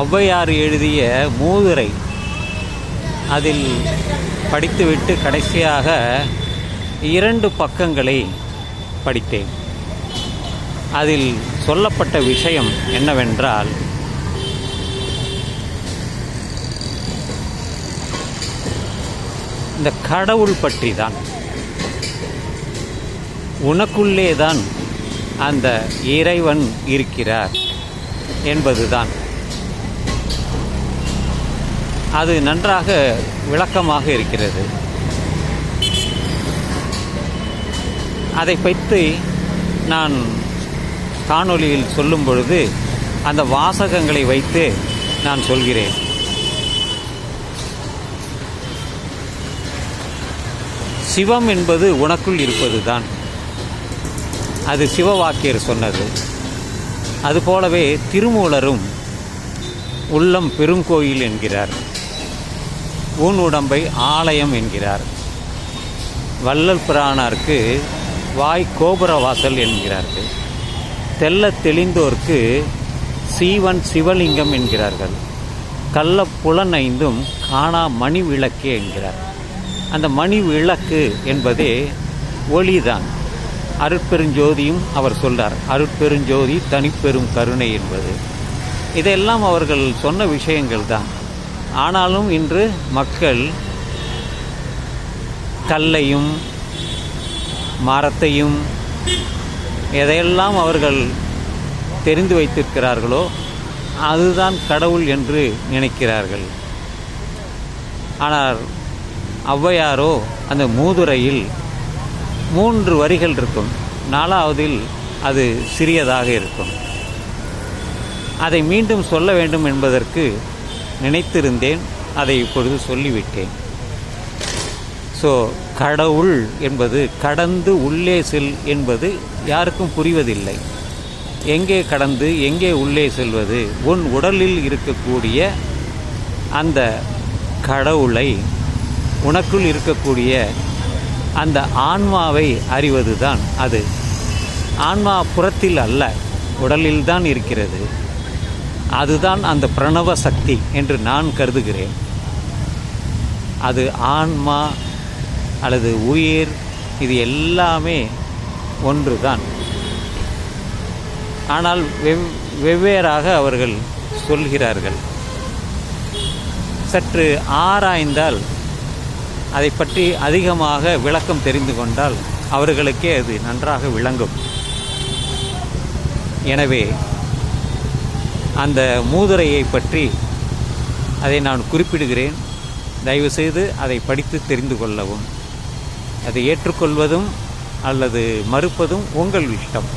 ஔவையார் எழுதிய மூதுரை அதில் படித்துவிட்டு கடைசியாக இரண்டு பக்கங்களை படித்தேன். அதில் சொல்லப்பட்ட விஷயம் என்னவென்றால் இந்த கடவுள் பற்றி தான் உனக்குள்ளே தான் அந்த இறைவன் இருக்கிறார் என்பதுதான். அது நன்றாக விளக்கமாக இருக்கிறது. அதை பற்றி நான் காணொளியில் சொல்லும் பொழுது அந்த வாசகங்களை வைத்து நான் சொல்கிறேன். சிவம் என்பது உனக்குள் இருப்பது தான் அது சிவவாக்கியர் சொன்னது. அதுபோலவே திருமூலரும் உள்ளம் பெருங்கோயில் என்கிறார். ஊன் உடம்பை ஆலயம் என்கிறார். வள்ளல் பிரானாருக்கு வாய் கோபுரவாசல் என்கிறார்கள். தெல்ல தெளிந்தோர்க்கு சீவன் சிவலிங்கம் என்கிறார்கள். கள்ள புலன் ஐந்தும் காணா மணி விளக்கு என்கிறார். அந்த மணி விளக்கு என்பதே ஒளிதான். அருட்பெருஞ்சோதியும் அவர் சொல்றார் அருட்பெருஞ்சோதி தனிப்பெரும் கருணை என்பது. இதெல்லாம் அவர்கள் சொன்ன விஷயங்கள் தான் ஆனாலும் இன்று மக்கள் கல்லையும் மரத்தையும் எதையெல்லாம் அவர்கள் தெரிந்து வைத்திருக்கிறார்களோ அதுதான் கடவுள் என்று நினைக்கிறார்கள். ஆனால் ஔவையாரோ அந்த மூதுரையில் மூன்று வரிகள் இருக்கும். நாலாவதில் அது சிறியதாக இருக்கும். அதை மீண்டும் சொல்ல வேண்டும் என்பதற்கு நினைத்திருந்தேன் அதை இப்பொழுது சொல்லிவிட்டேன். ஸோ கடவுள் என்பது கடந்து உள்ளே செல் என்பது யாருக்கும் புரிவதில்லை. எங்கே கடந்து எங்கே உள்ளே செல்வது? உன் உடலில் இருக்கக்கூடிய அந்த கடவுளை உனக்குள் இருக்கக்கூடிய அந்த ஆன்மாவை அறிவது தான் அது. ஆன்மா புறத்தில் அல்ல உடலில்தான் இருக்கிறது. அதுதான் அந்த பிரணவ சக்தி என்று நான் கருதுகிறேன். அது ஆன்மா அல்லது உயிர் இது எல்லாமே ஒன்று தான் ஆனால் வெவ் வெவ்வேறாக அவர்கள் சொல்கிறார்கள். சற்று ஆராய்ந்தால் அதை பற்றி அதிகமாக விளக்கம் தெரிந்து கொண்டால் அவர்களுக்கே அது நன்றாக விளங்கும். எனவே அந்த மூதுரையை பற்றி அதை நான் குறிப்பிடுகிறேன். தயவுசெய்து அதை படித்து தெரிந்து கொள்ளவும். அதை ஏற்றுக்கொள்வதும் அல்லது மறுப்பதும் உங்கள் இஷ்டம்.